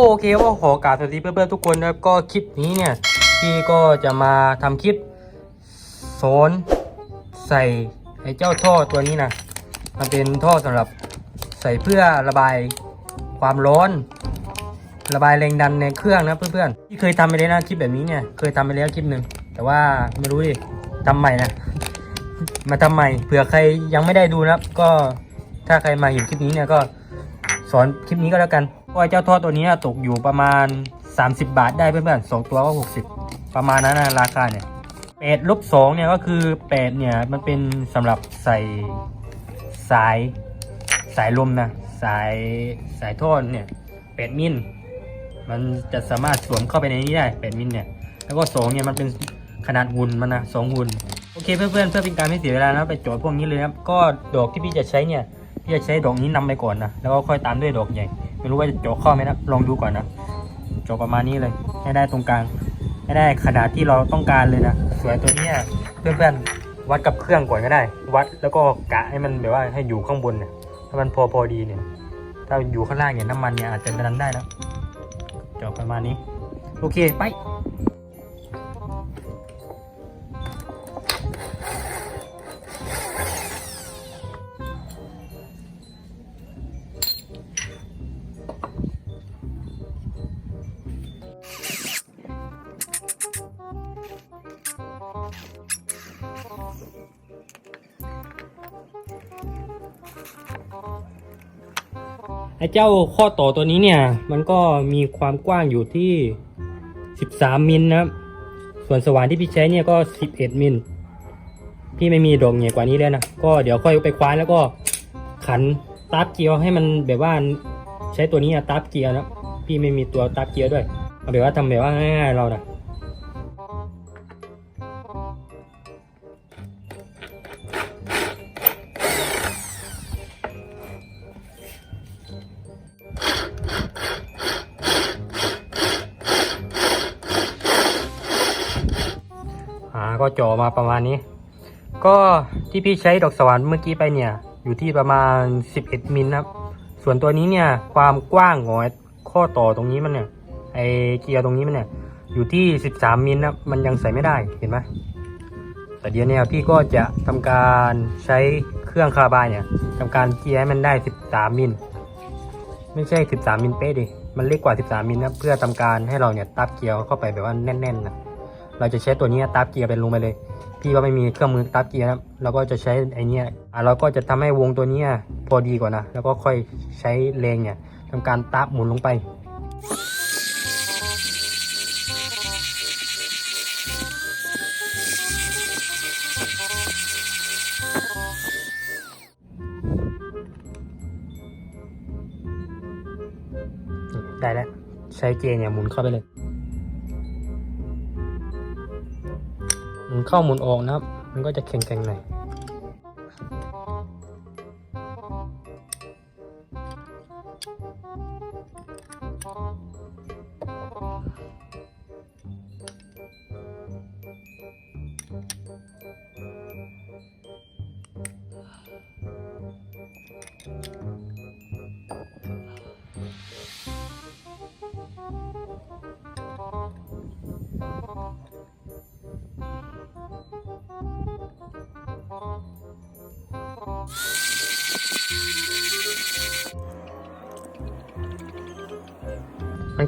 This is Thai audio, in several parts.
โอเคว่าขอกราบสวัสดีเพื่อนๆทุกคนนะครับ ก็คลิปนี้เนี่ยพี่ก็จะมาทำคลิปสอนใส่ไอ้เจ้าท่อตัวนี้นะมันเป็นท่อสำหรับใส่เพื่อระบายความร้อน ระบายแรงดันในเครื่องนะเพื่อนๆที่เคยทำไปแล้วนะคลิปแบบนี้เนี่ยเคยทำไปแล้วคลิปหนึ่งแต่ว่าไม่รู้ดิทำใหม่นะมาทำใหม่เผื่อใครยังไม่ได้ดูนะครับ ก็ถ้าใครมาเห็นคลิปนี้เนี่ยก็สอนคลิปนี้ก็แล้วกัน ว่าเจ้าท่อตัวนี้ตกอยู่ประมาณ 30 บาทได้เพื่อนๆสองตัวก็ 60 ประมาณนั้นนะราคาเนี่ยแปดลบสองเนี่ยก็คือแปดเนี่ยมันเป็นสำหรับใส่สายสายลมนะสายสายท่อเนี่ยแปดมิลมันจะสามารถสวมเข้าไปในนี้ได้แปดมิลเนี่ยแล้วก็สองเนี่ยมันเป็นขนาดหุ่นมันนะสองหุ่นโอเคเพื่อนๆเพื่อเป็นการไม่เสียเวลานะไปโจทย์พวกนี้เลยนะครับก็ดอกที่พี่จะใช้เนี่ยพี่จะใช้ดอกนี้นำไปก่อนนะแล้วก็ค่อยตามด้วยดอกใหญ่ ไม่รู้ว่าจะโจทย์เข้าไหมนะลองดูก่อนนะโจาะประมาณนี้เลยให้ได้ตรงกลางให้ได้ขนาดที่เราต้องการเลยนะสวยตัวเนี้ยเพื่อนๆวัดกับเครื่องก่อนก็ได้ วัดแล้วก็กะให้มันแบบว่าให้อยู่ข้างบนเนี่ยถ้ามันพอพอดีเนี่ยถ้าอยู่ข้างล่างเนี่ยน้ำมันเนี่ยอาจจะดันได้นะเจาะประมาณนี้โอเคไป ไอ้เจ้าข้อต่อตัวนี้เนี่ย มันก็มีความกว้างอยู่ที่ 13 มิลนะครับ ส่วนสว่านที่พี่ใช้เนี่ยก็ 11 มิล พี่ไม่มีดอกใหญ่กว่านี้แล้วนะ ก็เดี๋ยวค่อยไปคว้านแล้วก็ขันตาร์ฟเกียวให้มันแบบว่าใช้ตัวนี้อะตาร์ฟเกียร์นะ พี่ไม่มีตัวตาร์ฟเกียร์ด้วย เอาแบบว่าทำแบบว่าง่ายๆเรานะ ก็จ่อมาประมาณนี้ ก็ที่พี่ใช้ดอกสวรรค์เมื่อกี้ไปเนี่ย อยู่ที่ประมาณ 11 มิลนะครับ ส่วนตัวนี้เนี่ยความกว้างของข้อต่อตรงนี้มันเนี่ยไอเกียร์ตรงนี้มันเนี่ยอยู่ที่ 13 มิลนะครับมันยังใส่ไม่ได้เห็นไหมแต่เดี๋ยวเนี่ยพี่ก็จะทำการใช้เครื่องคาร์บายเนี่ยทำการเกียร์ให้มันได้ 13 มิลไม่ใช่ 13 มิลเป๊ะดิมันเล็กกว่า 13 มิลนะเพื่อทำการให้เราเนี่ยตับเกียร์เข้าไปแบบว่าแน่นๆนะ เราจะใช้ตัวนี้ตับเกียร์เป็นลงไปเลย พี่ก็ไม่มีเครื่องมือตับเกียร์นะเราก็จะใช้ไอเนี้ยอะเราก็จะทำให้วงตัวนี้พอดีก่อนนะ แล้วก็ค่อยใช้เลงเนี่ยทำการตับหมุนลงไปได้แล้วใช้เกยร์เนี่ยหมุนเข้าไปเลย เข้าหมุนออกนะครับ มันก็จะแข็งๆหน่อย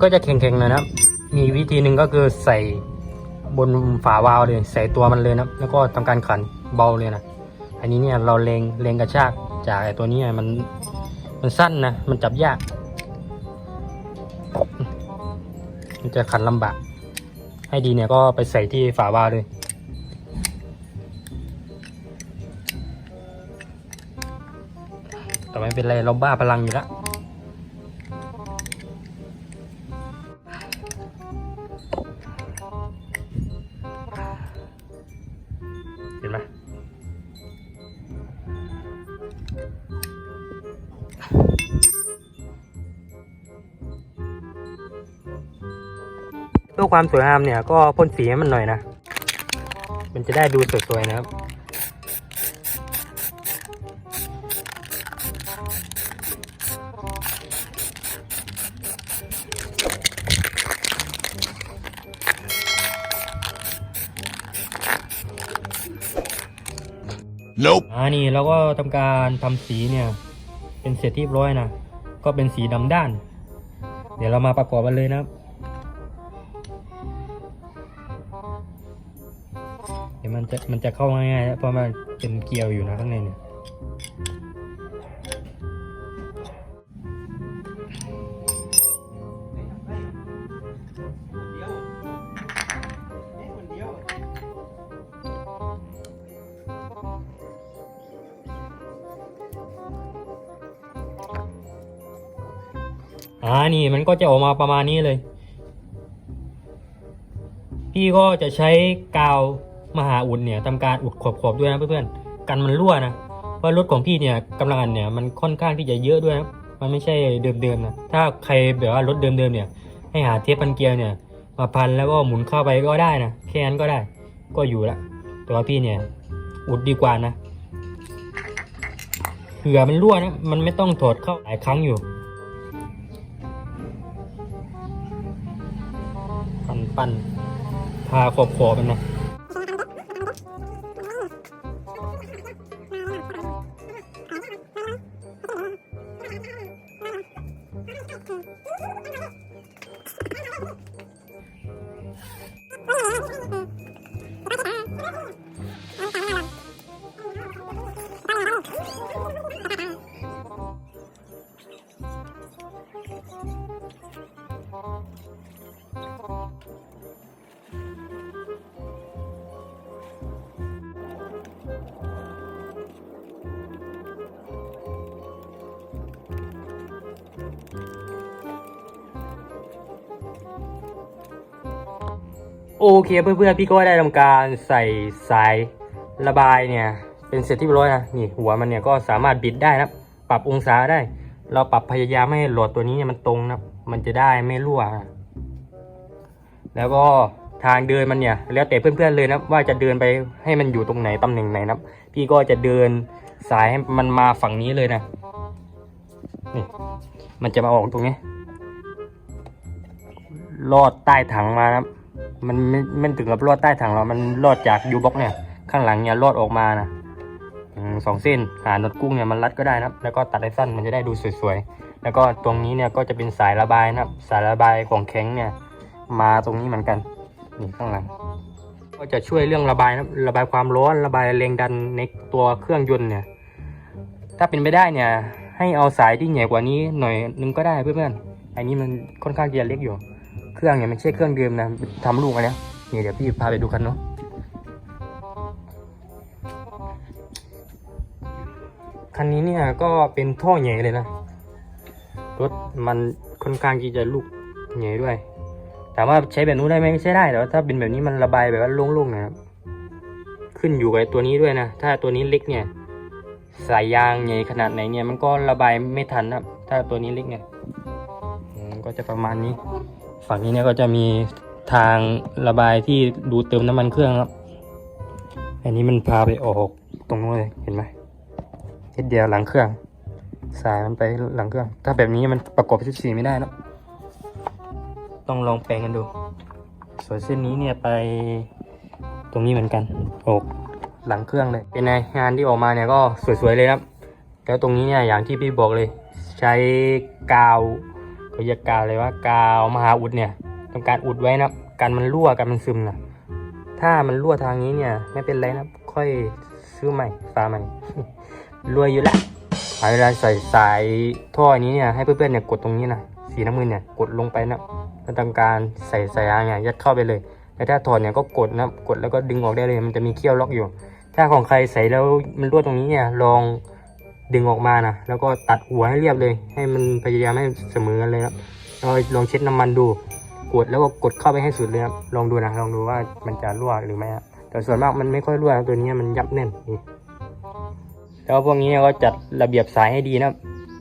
ก็จะแข็งๆหน่อยนะครับ มีวิธีหนึ่งก็คือใส่บนฝาวาล์วเลย ใส่ตัวมันเลยนะแล้วก็ทำการขันเบาเลยนะอันนี้เนี่ยเราเลงเลงกระชากจากไอ้ตัวนี้มันมันสั้นนะมันจับยาก มันจะขันลำบาก ให้ดีเนี่ยก็ไปใส่ที่ฝาวาล์วเลยแต่ไม่เป็นไรเราบ้าพลังอยู่แล้ว พื่อความสวยงามเนี่ยก็พ่นสีให้มันหน่อยนะ มันจะได้ดูสวยๆนะครับอ่านี่เราก็ทำการทำสีเนี่ย เป็นเสร็จทีบร้อยนะ ก็เป็นสีดำด้าน เดี๋ยวเรามาประกอบกันเลยนะครับ เดี๋ยวมันจะมันจะเข้าง่ายๆนะเพราะมันเป็นเกลียวอยู่นะข้างในเนี่ยอ่านี่มันก็จะออกมาประมาณนี้เลย พี่ก็จะใช้กาว มหาอุดเนี่ยทำการอุดขอบๆด้วยนะเพื่อนๆกันมันรั่วนะเพราะรถของพี่เนี่ยกำลังอันเนี่ยมันค่อนข้างที่จะเยอะด้วยนะมันไม่ใช่เดิมๆนะถ้าใครแบบว่ารถเดิมๆเนี่ย ให้หาเทปพันเกียร์เนี่ยมาพันแล้วก็หมุนเข้าไปก็ได้นะแค่นั้นก็ได้ ก็อยู่ละแต่ว่าพี่เนี่ยอุดดีกว่านะเผื่อมันรั่วนะมันไม่ต้องถอดเข้าหลายครั้งอยู่ปั้นปันพาขอบขอบมันนะ Oh. โอเคเพื่อนๆพี่ก็ได้ทำการใส่สายระบายเนี่ย เป็นเสร็จที่ร้อยนะนี่หัวมันเนี่ยก็สามารถบิดได้นะปรับองศาได้ เราปรับพยายามให้หลอดตัวนี้เนี่ยมันตรงนะมันจะได้ไม่รั่วนะแล้วก็ทางเดินมันเนี่ย แล้วแต่เพื่อนๆเลยนะว่าจะเดินไปให้มันอยู่ตรงไหนตำแหน่งไหนนะพี่ก็จะเดินสายให้มันมาฝั่งนี้เลยนะนี่มันจะมาออกตรงนี้ลอดใต้ถังมานะ มันไม่ไม่ถึงกับลอดใต้ถังหรอกมันลอดจากยูบ็อกเนี่ย ข้างหลังเนี่ยลอดออกมานะสองเส้นหาน็อตกุ้งเนี่ยมันรัดก็ได้นะครับ แล้วก็ตัดให้สั้นมันจะได้ดูสวยๆ แล้วก็ตรงนี้เนี่ยก็จะเป็นสายระบายนะครับ สายระบายของแข็งเนี่ย มาตรงนี้เหมือนกันนี่ข้างหลัง ก็จะช่วยเรื่องระบายนะครับระบายความร้อนระบายแรงดันในตัวเครื่องยนต์เนี่ย ถ้าเป็นไปได้เนี่ย ให้เอาสายที่ใหญ่กว่านี้หน่อยนึงก็ได้เพื่อนๆอันนี้มันค่อนข้างจะเล็กอยู่ เครื่องเนี่ยไม่ใช่เครื่องเดิมนะทำลูกอันเนี้ยนี่เดี๋ยวพี่พาไปดูกันเนาะคันนี้เนี่ยก็เป็นท่อใหญ่เลยนะรถมันค่อนข้างที่จะลูกใหญ่ด้วยถามว่าใช้แบบนู้นได้ไหมใช้ได้แต่ว่าถ้าเป็นแบบนี้มันระบายแบบว่าโล่งๆนะครับขึ้นอยู่กับตัวนี้ด้วยนะ ถ้าตัวนี้เล็กเนี่ย สายยางใหญ่ขนาดไหนเนี่ยมันก็ระบายไม่ทันนะครับถ้าตัวนี้เล็กเนี่ย ก็จะประมาณนี้ ฝั่งนี้เนี่ยก็จะมีทางระบายที่ดูเติมน้ำมันเครื่องครับ อันนี้มันพาไปออกตรงนู้นเลยเห็นไหมนิดเดียวหลังเครื่อง สายมันไปหลังเครื่อง ถ้าแบบนี้มันประกอบชุดสีไม่ได้นะต้องลองแปลงกันดู ส่วนเส้นนี้เนี่ยไปตรงนี้เหมือนกันออกหลังเครื่องเลย เป็นไงงานที่ออกมาเนี่ยก็สวยๆเลยครับ แล้วตรงนี้เนี่ยอย่างที่พี่บอกเลย ใช้กาว เขาเรียกกาวเลยว่ากาวมหาอุดเนี่ยทำการอุดไว้นะกันมันรั่วกันมันซึมนะถ้ามันรั่วทางนี้เนี่ยไม่เป็นไรนะค่อยซื้อใหม่ฟ้าใหม่รวยอยู่ละเวลาใส่สายท่ออันนี้เนี่ยให้เพื่อนๆเนี่ยกดตรงนี้นะสีน้ำมือเนี่ยกดลงไปนะแล้วทำการใส่สายยางเนี่ยยัดเข้าไปเลยแล้วถ้าถอดเนี่ยก็กดนะกดแล้วก็ดึงออกได้เลย มันจะมีเขี้ยวล็อกอยู่ ถ้าของใครใส่แล้วมันรั่วตรงนี้เนี่ยลอง ดึงออกมานะแล้วก็ตัดหัวให้เรียบเลย ให้มันพยายามให้เสมอกันเลยครับเราลองเช็ดน้ำมันดูกดแล้วก็กดเข้าไปให้สุดเลยครับลองดูนะลองดูว่ามันจะรั่วหรือไม่ครับแต่ส่วนมากมันไม่ค่อยรั่วตัวนี้มันยับแน่นแล้วพวกนี้ก็จัดระเบียบสายให้ดีนะครับ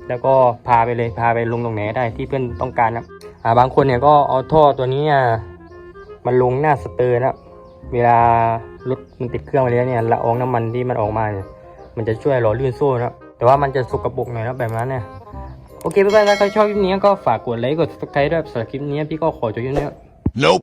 แล้วก็พาไปเลยพาไปลงตรงไหนได้ที่เพื่อนต้องการนะบอ่าบางคนเนี่ยก็เอาท่อตัวนี้อะมันลงหน้าสเตอร์นะเวลารถมันติดเครื่องไปแล้วเนี่ยละอองน้ำมันที่มันออกมาเนี่ยมันจะช่วยหล่อลื่นโซ่นะครับ แต่ว่ามันจะสกปรกหน่อยนะแบบนั้นเนี่ยโอเคเพื่อนๆถ้าใครชอบคลิปนี้ก็ฝากกดไลค์กดซับสไครป์ด้วยสำหรับคลิปนี้พี่ก็ขอจบคลิปนี้ Nope.